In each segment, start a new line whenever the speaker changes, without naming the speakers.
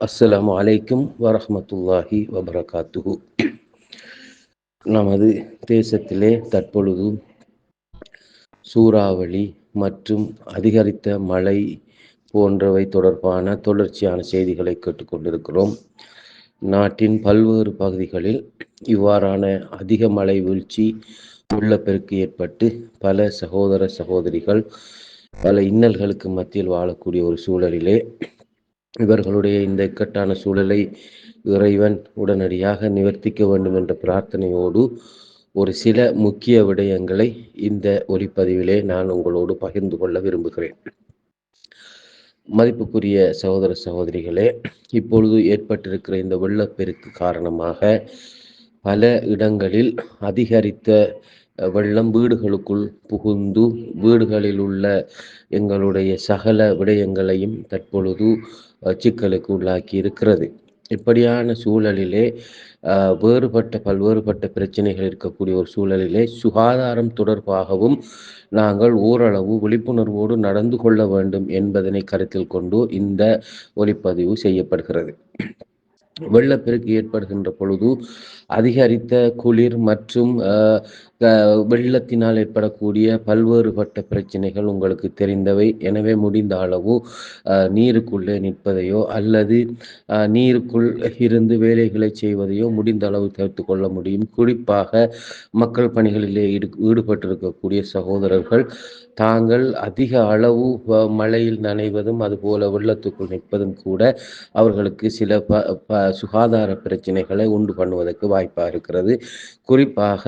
அஸ்ஸலாமு அலைக்கும் வரஹமத்துல்லாஹி வபரகாத்துஹு. நமது தேசத்திலே தற்பொழுது சூறாவளி மற்றும் அதிகரித்த மழை போன்றவை தொடர்பான தொடர்ச்சியான செய்திகளை கேட்டுக்கொண்டிருக்கிறோம். நாட்டின் பல்வேறு பகுதிகளில் இவ்வாறான அதிக மழை வீழ்ச்சி வெள்ளப்பெருக்கு ஏற்பட்டு பல சகோதர சகோதரிகள் பல இன்னல்களுக்கு மத்தியில் வாழக்கூடிய ஒரு சூழலிலே இவர்களுடைய இந்த இக்கட்டான சூழலை இறைவன் உடனடியாக நிவர்த்திக்க வேண்டும் என்ற பிரார்த்தனையோடு ஒரு சில முக்கிய விடயங்களை இந்த ஒளிப்பதிவிலே நான் உங்களோடு பகிர்ந்து கொள்ள விரும்புகிறேன். மதிப்புக்குரிய சகோதர சகோதரிகளே இப்பொழுது ஏற்பட்டிருக்கிற இந்த வெள்ளப்பெருக்கு காரணமாக பல இடங்களில் அதிகரித்த வெள்ளம் வீடுகளுக்குள் புகுந்து வீடுகளில் உள்ள எங்களுடைய சகல விடயங்களையும் தற்பொழுது சிக்கலுக்கு உள்ளாக்கி இருக்கிறது. இப்படியான சூழலிலே வேறுபட்ட பல்வேறுபட்ட பிரச்சனைகள் இருக்கக்கூடிய ஒரு சூழலிலே சுகாதாரம் தொடர்பாகவும் நாங்கள் ஓரளவு விழிப்புணர்வோடு நடந்து கொள்ள வேண்டும் என்பதனை கருத்தில் கொண்டு இந்த ஒளிப்பதிவு செய்யப்படுகிறது. வெள்ளப்பெருக்கு ஏற்படுகின்ற பொழுது அதிகரித்த குளிர் மற்றும் வெள்ளத்தினால் ஏற்படக்கூடிய பல்வேறுபட்ட பிரச்சனைகள் உங்களுக்கு தெரிந்தவை. எனவே முடிந்த அளவு நீருக்குள்ளே நிற்பதையோ அல்லது நீருக்குள் இருந்து வேலைகளை செய்வதையோ முடிந்த அளவு தவிர்த்து கொள்ள முடியும். குறிப்பாக மக்கள் பணிகளிலே ஈடுபட்டிருக்கக்கூடிய சகோதரர்கள் தாங்கள் அதிக அளவு மழையில் நனைவதும் அதுபோல வெள்ளத்துக்குள் நிற்பதும் கூட அவர்களுக்கு சில ப ப சுகாதார பிரச்சனைகளை உண்டு பண்ணுவதற்கு வாய்ப்பாக இருக்கிறது. குறிப்பாக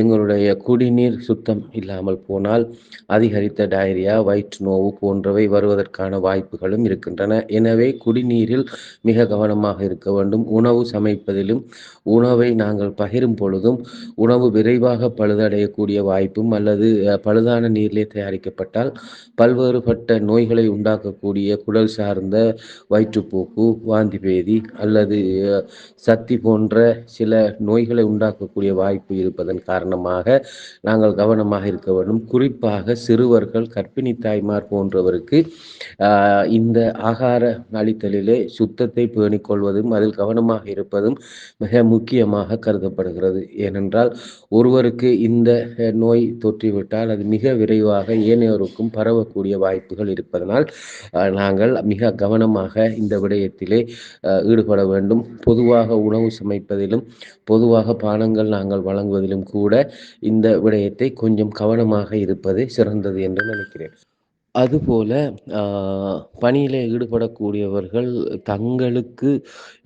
எங்களுடைய குடிநீர் சுத்தம் இல்லாமல் போனால் அதிகரித்த டயரியா வயிற்று நோவு போன்றவை வருவதற்கான வாய்ப்புகளும் இருக்கின்றன. எனவே குடிநீரில் மிக கவனமாக இருக்க வேண்டும். உணவு சமைப்பதிலும் உணவை நாங்கள் பகிரும் பொழுதும் உணவு விரைவாக பழுதடையக்கூடிய வாய்ப்பும் அல்லது பழுதான நீரிலே தயாரிக்கப்பட்டால் பல்வேறுபட்ட நோய்களை உண்டாக்கக்கூடிய குடல் சார்ந்த வயிற்றுப்போக்கு வாந்தி பேதி அல்லது சக்தி போன்ற சில நோய்களை உண்டாக்கக்கூடிய வாய்ப்பு இருப்பதன் காரணமாக நாங்கள் கவனமாக இருக்க வேண்டும். குறிப்பாக சிறுவர்கள் கர்ப்பிணி தாய்மார் போன்றவருக்கு இந்த ஆகார அளித்தலிலே சுத்தத்தை பேணிக் கொள்வதும் அதில் கவனமாக இருப்பதும் மிக முக்கியமாக கருதப்படுகிறது. ஏனென்றால் ஒருவருக்கு இந்த நோய் தொற்றிவிட்டால் அது மிக விரைவாக ஏனையோருக்கும் பரவக்கூடிய வாய்ப்புகள் இருப்பதனால் நாங்கள் மிக கவனமாக இந்த விடயத்திலே ஈடுபட வேண்டும். பொதுவாக உணவு சமைப்பதிலும் பொதுவாக பானங்கள் நாங்கள் வழங்குவதிலும் கூட இந்த விடயத்தை கொஞ்சம் கவனமாக இருப்பது சிறந்தது என்று நினைக்கிறேன். அதுபோல பணியிலே ஈடுபடக்கூடியவர்கள் தங்களுக்கு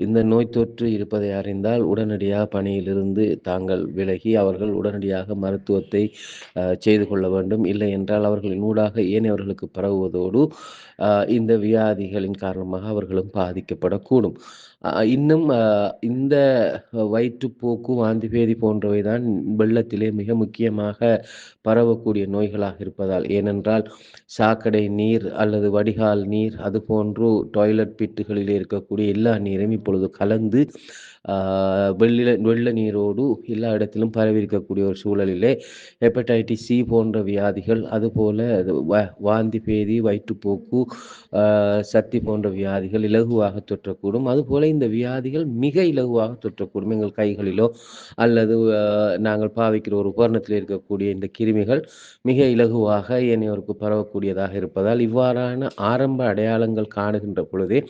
இந்த நோய் தொற்று இருப்பதை அறிந்தால் உடனடியாக பணியிலிருந்து தாங்கள் விலகி அவர்கள் உடனடியாக மருத்துவத்தை செய்து கொள்ள வேண்டும். இல்லை என்றால் அவர்களின் ஊடாக ஏனையவர்களுக்கு பரவுவதோடு இந்த வியாதிகளின் காரணமாக அவர்களும் பாதிக்கப்படக்கூடும். இன்னும் இந்த வயிற்றுப்போக்கு வாந்தி பேதி போன்றவை தான் வெள்ளத்திலே மிக முக்கியமாக பரவக்கூடிய நோய்களாக இருப்பதால். ஏனென்றால் சாக்கடை நீர் அல்லது வடிகால் நீர் அது போன்று டாய்லெட் பிட்டுகளில் இருக்கக்கூடிய எல்லா நீரும் இப்பொழுது கலந்து வெள்ள வெள்ள நீரோடு எல்லா இடத்திலும் பரவி இருக்கக்கூடிய ஒரு சூழலிலே ஹெப்படைட்டிஸ் சி போன்ற வியாதிகள் அதுபோல் வாந்தி பேதி வயிற்றுப்போக்கு சக்தி போன்ற வியாதிகள் இலகுவாக தொற்றக்கூடும். அதுபோல் இந்த வியாதிகள் மிக இலகுவாக தொற்றக்கூடும். எங்கள் கைகளிலோ அல்லது நாங்கள் பாவிக்கிற ஒரு உபகரணத்தில் இருக்கக்கூடிய இந்த கிருமிகள் மிக இலகுவாக ஏனையோருக்கு பரவக்கூடியதாக இருப்பதால் இவ்வாறான ஆரம்ப அடையாளங்கள் காணுகின்ற பொழுதே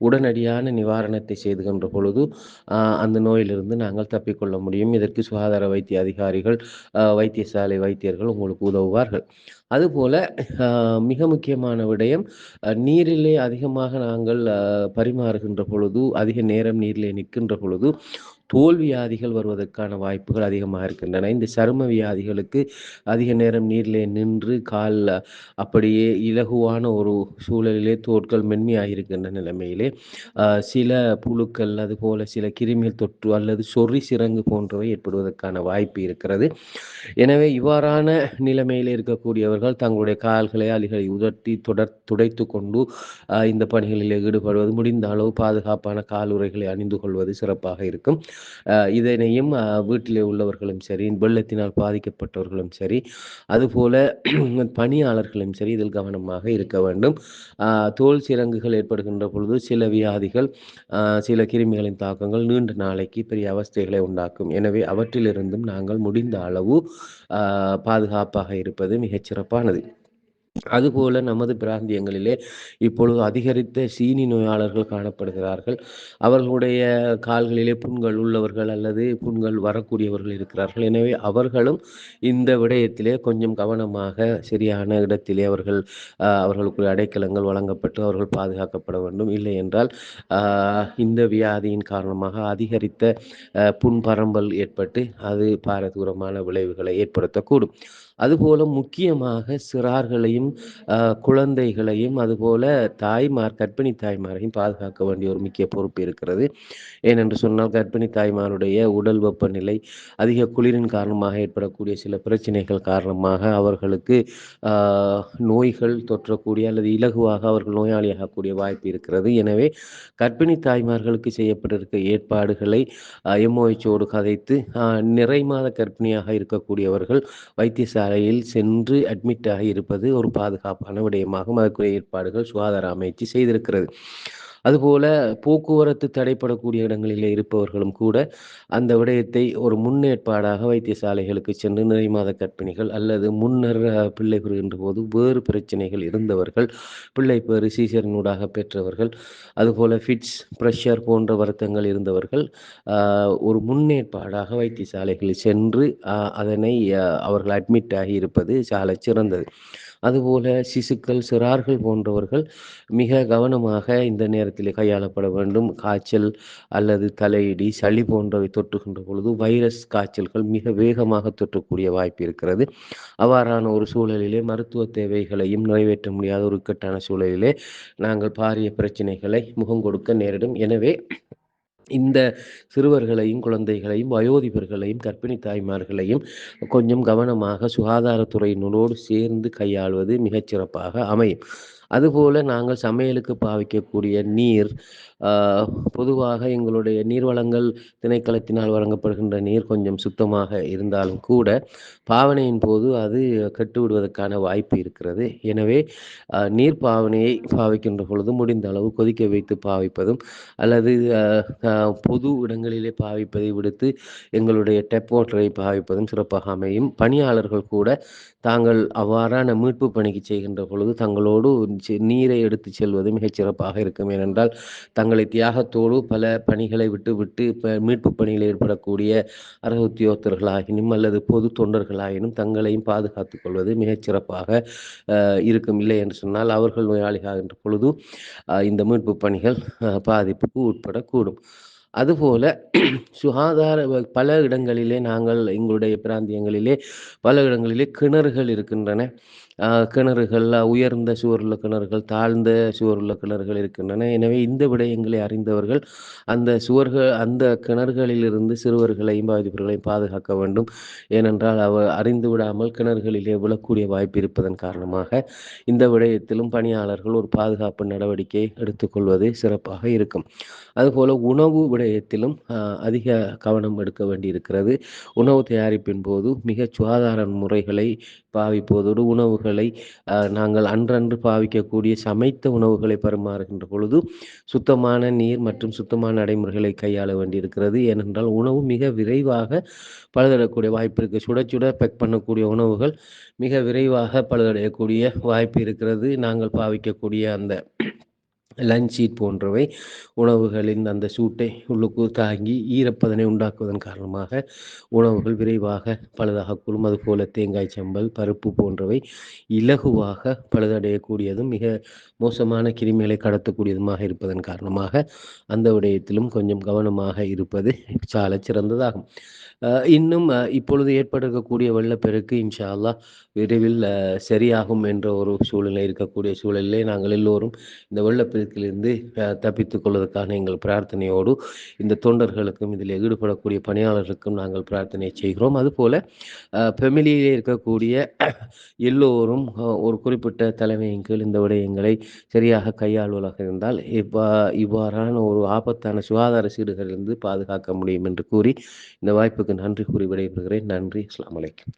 உடனடியான நிவாரணத்தை செய்துகின்ற பொழுது அந்த நோயிலிருந்து நாங்கள் தப்பிக்கொள்ள முடியும். இதற்கு சுகாதார வைத்திய அதிகாரிகள் வைத்தியசாலை வைத்தியர்கள் உங்களுக்கு உதவுவார்கள். அதுபோல மிக முக்கியமான விடயம் நீரிலே அதிகமாக நாங்கள் பரிமாறுகின்ற பொழுது அதிக நேரம் நீரிலே நிற்கின்ற பொழுது தோல் வியாதிகள் வருவதற்கான வாய்ப்புகள் அதிகமாக இருக்கின்றன. இந்த சரும வியாதிகளுக்கு அதிக நேரம் நீரிலே நின்று கால் அப்படியே இலகுவான ஒரு சூழலிலே தோட்கள் மென்மையாக இருக்கின்ற நிலைமையிலே சில புழுக்கள் அதுபோல சில கிருமிகள் தொற்று அல்லது சொறி சிறங்கு போன்றவை ஏற்படுவதற்கான வாய்ப்பு இருக்கிறது. எனவே இவ்வாறான நிலைமையில் இருக்கக்கூடியவர்கள் தங்களுடைய கால்களை அலிகளை உதட்டி தொடர் துடைத்து கொண்டு இந்த பணிகளில் ஈடுபடுவது முடிந்த அளவு பாதுகாப்பான காலுறைகளை அணிந்து கொள்வது சிறப்பாக இருக்கும். இதனையும் வீட்டிலே உள்ளவர்களும் சரி வெள்ளத்தினால் பாதிக்கப்பட்டவர்களும் சரி அதுபோல பணியாளர்களும் சரி இதில் கவனமாக இருக்க வேண்டும். தோல் சிறங்குகள் ஏற்படுகின்ற பொழுது சில வியாதிகள் சில கிருமிகளின் தாக்கங்கள் நீண்ட நாளைக்கு பெரிய அவஸ்தைகளை உண்டாக்கும். எனவே அவற்றிலிருந்தும் நாங்கள் முடிந்த அளவு பாதுகாப்பாக இருப்பது மிகச்சிறப்பானது அதுபோல நமது பிராந்தியங்களிலே இப்பொழுது அதிகரித்த சீனி நோயாளர்கள் காணப்படுகிறார்கள். அவர்களுடைய கால்களிலே புண்கள் உள்ளவர்கள் அல்லது புண்கள் வரக்கூடியவர்கள் இருக்கிறார்கள். எனவே அவர்களும் இந்த விடயத்திலே கொஞ்சம் கவனமாக சரியான இடத்திலே அவர்கள் அவர்களுக்கு அடைக்கலங்கள் வழங்கப்பட்டு அவர்கள் பாதுகாக்கப்பட வேண்டும். இல்லை என்றால் இந்த வியாதியின் காரணமாக அதிகரித்த புண் பரம்பல் ஏற்பட்டு அது பாரதூரமான விளைவுகளை ஏற்படுத்தக்கூடும். அதுபோல முக்கியமாக சிறார்களையும் குழந்தைகளையும் அதுபோல தாய்மார் கர்ப்பிணி தாய்மாரையும் பாதுகாக்க வேண்டிய ஒரு முக்கிய பொறுப்பு இருக்கிறது. ஏனென்று சொன்னால் கர்ப்பிணி தாய்மாருடைய உடல் வெப்பநிலை அதிக குளிரின் காரணமாக ஏற்படக்கூடிய சில பிரச்சனைகள் காரணமாக அவர்களுக்கு நோய்கள் தொற்றக்கூடிய அல்லது இலகுவாக அவர்கள் நோயாளியாகக்கூடிய வாய்ப்பு இருக்கிறது. எனவே கர்ப்பிணி தாய்மார்களுக்கு செய்யப்பட்டிருக்க ஏற்பாடுகளை எம்ஓஹெச்சோடு கதைத்து நிறை மாத கர்ப்பிணியாக இருக்கக்கூடியவர்கள் வைத்தியசாலையில் சென்று அட்மிட் ஆகி இருப்பது ஒரு பாதுகாப்பான விடயமாகும் அதற்குரிய ஏற்பாடுகள் சுகாதார அமைச்சு செய்திருக்கிறது. அதுபோல போக்குவரத்து தடைப்படக்கூடிய இடங்களில் இருப்பவர்களும் கூட அந்த விடயத்தை ஒரு முன்னேற்பாடாக வைத்தியசாலைகளுக்கு சென்று நிறை மாத கற்பிணிகள் அல்லது முன்னர் பிள்ளை பெறுகின்ற போது வேறு பிரச்சனைகள் இருந்தவர்கள் பிள்ளை பெறு சீசரினூடாக பெற்றவர்கள் அதுபோல ஃபிட்ஸ் ப்ரெஷர் போன்ற வருத்தங்கள் இருந்தவர்கள் ஒரு முன்னேற்பாடாக வைத்தியசாலைகளில் சென்று அதனை அவர்கள் அட்மிட் ஆகி இருப்பது சாலை சிறந்தது. அதுபோல சிசுக்கள் சிறார்கள் போன்றவர்கள் மிக கவனமாக இந்த நேரத்தில் கையாளப்பட வேண்டும். காய்ச்சல் அல்லது தலையிடி சளி போன்றவை தொற்றுகின்ற பொழுது வைரஸ் காய்ச்சல்கள் மிக வேகமாக தொற்றக்கூடிய வாய்ப்பு இருக்கிறது. அவ்வாறான ஒரு சூழலிலே மருத்துவ தேவைகளையும் நிறைவேற்ற முடியாத ஒரு இக்கட்டான சூழலிலே நாங்கள் பாரிய பிரச்சனைகளை முகம் கொடுக்க நேரிடும். எனவே இந்த சிறுவர்களையும் குழந்தைகளையும் வயோதிபர்களையும் கர்ப்பிணி தாய்மார்களையும் கொஞ்சம் கவனமாக சுகாதாரத்துறையினரோடு சேர்ந்து கையாள்வது மிகச்சிறப்பாக அமையும். அதுபோல நாங்கள் சமையலுக்கு பாவிக்கக்கூடிய நீர் பொதுவாக எங்களுடைய நீர்வளங்கள் திணைக்களத்தினால் வழங்கப்படுகின்ற நீர் கொஞ்சம் சுத்தமாக இருந்தாலும் கூட பாவனையின் போது அது கட்டுவிடுவதற்கான வாய்ப்பு இருக்கிறது. எனவே நீர் பாவனையை பாவிக்கின்ற பொழுது முடிந்த அளவு கொதிக்க வைத்து பாவிப்பதும் அல்லது பொது இடங்களிலே பாவிப்பதை விடுத்து எங்களுடைய டெப் வாட்டரை பாவிப்பதும் சிறப்பாக அமையும். பணியாளர்கள் கூட தாங்கள் அவ்வாறான மீட்பு பணிக்கு செய்கின்ற பொழுது தங்களோடு நீரை எடுத்து செல்வது மிகச்சிறப்பாக இருக்கும். ஏனென்றால் தங்களை தியாகத்தோடு பல பணிகளை விட்டு விட்டு இப்போ மீட்பு பணியில் ஏற்படக்கூடிய அரசு உத்தியோகத்தர்களாகினும் அல்லது பொது தொண்டர்களாகினும் தங்களையும் பாதுகாத்துக் கொள்வது மிகச் சிறப்பாக இருக்கும். இல்லை என்று சொன்னால் அவர்கள் நோயாளிகாகின்ற பொழுது இந்த மீட்பு பணிகள் பாதிப்புக்கு உட்படக்கூடும் அதுபோல சுகாதார பல இடங்களிலே நாங்கள் எங்களுடைய பிராந்தியங்களிலே பல இடங்களிலே கிணறுகள் இருக்கின்றன. கிணறுகள் உயர்ந்த சுவருள்ள கிணறுகள் தாழ்ந்த சுவருள்ள கிணறுகள் இருக்கின்றன. எனவே இந்த விடயங்களை அறிந்தவர்கள் அந்த சுவர்கள் அந்த கிணறுகளிலிருந்து சிறுவர்களையும் பாதிப்பவர்களையும் பாதுகாக்க வேண்டும். ஏனென்றால் அவ அறிந்து விடாமல் கிணறுகளிலே விழக்கூடிய வாய்ப்பு இருப்பதன் காரணமாக இந்த விடயத்திலும் பணியாளர்கள் ஒரு பாதுகாப்பு நடவடிக்கை எடுத்துக்கொள்வது சிறப்பாக இருக்கும். அதுபோல உணவு விடயத்திலும் அதிக கவனம் எடுக்க வேண்டியிருக்கிறது. உணவு தயாரிப்பின் போது மிக சுகாதார முறைகளை பாவிப்பதோடு உணவுகளை நாங்கள் அன்றன்று பாவிக்கக்கூடிய சமைத்த உணவுகளை பரிமாறுகின்ற பொழுது சுத்தமான நீர் மற்றும் சுத்தமான நடைமுறைகளை கையாள வேண்டியிருக்கிறது. ஏனென்றால் உணவு மிக விரைவாக பழுதடையக்கூடிய வாய்ப்பு இருக்குது சுட சுட பெக் பண்ணக்கூடிய உணவுகள் மிக விரைவாக பழுதடையக்கூடிய வாய்ப்பு இருக்கிறது. நாங்கள் பாவிக்கக்கூடிய அந்த லஞ்ச் ஷீட் போன்றவை உணவுகளின் அந்த சூட்டை உள்ளுக்கு தாங்கி ஈரப்பதனை உண்டாக்குவதன் காரணமாக உணவுகள் விரைவாக பழுதாகக்கூடும் அதுபோல தேங்காய் சம்பல் பருப்பு போன்றவை இலகுவாக பழுதடையக்கூடியதும் மிக மோசமான கிருமிகளை கடத்தக்கூடியதுமாக இருப்பதன் காரணமாக அந்த விடயத்திலும் கொஞ்சம் கவனமாக இருப்பது சால சிறந்ததாகும். இன்னும் இப்பொழுது ஏற்பட்டிருக்கக்கூடிய வெள்ளப்பெருக்கு இன்ஷா அல்லா விரைவில் சரியாகும் என்ற ஒரு சூழ்நிலை இருக்கக்கூடிய சூழலிலே நாங்கள் எல்லோரும் இந்த வெள்ளப்பெருக்கு ஆபத்திலிருந்து தப்பித்துக் கொள்வதற்கான எங்கள் பிரார்த்தனையோடு இந்த தொண்டர்களுக்கும் இதில் ஈடுபடக்கூடிய பணியாளர்களுக்கும் நாங்கள் பிரார்த்தனை செய்கிறோம். அதுபோல ஃபெமிலியிலே இருக்கக்கூடிய எல்லோரும் ஒரு குறிப்பிட்ட தலைமையின் கீழ் இந்த விடயங்களை சரியாக கையாளுவதாக இருந்தால் இவ்வா இவ்வாறான ஒரு ஆபத்தான சுகாதார சீடுகளிலிருந்து பாதுகாக்க முடியும் என்று கூறி இந்த வாய்ப்புக்கு நன்றி கூறி விடைபெறுகிறேன். நன்றி. அஸ்லாம் வலைக்கம்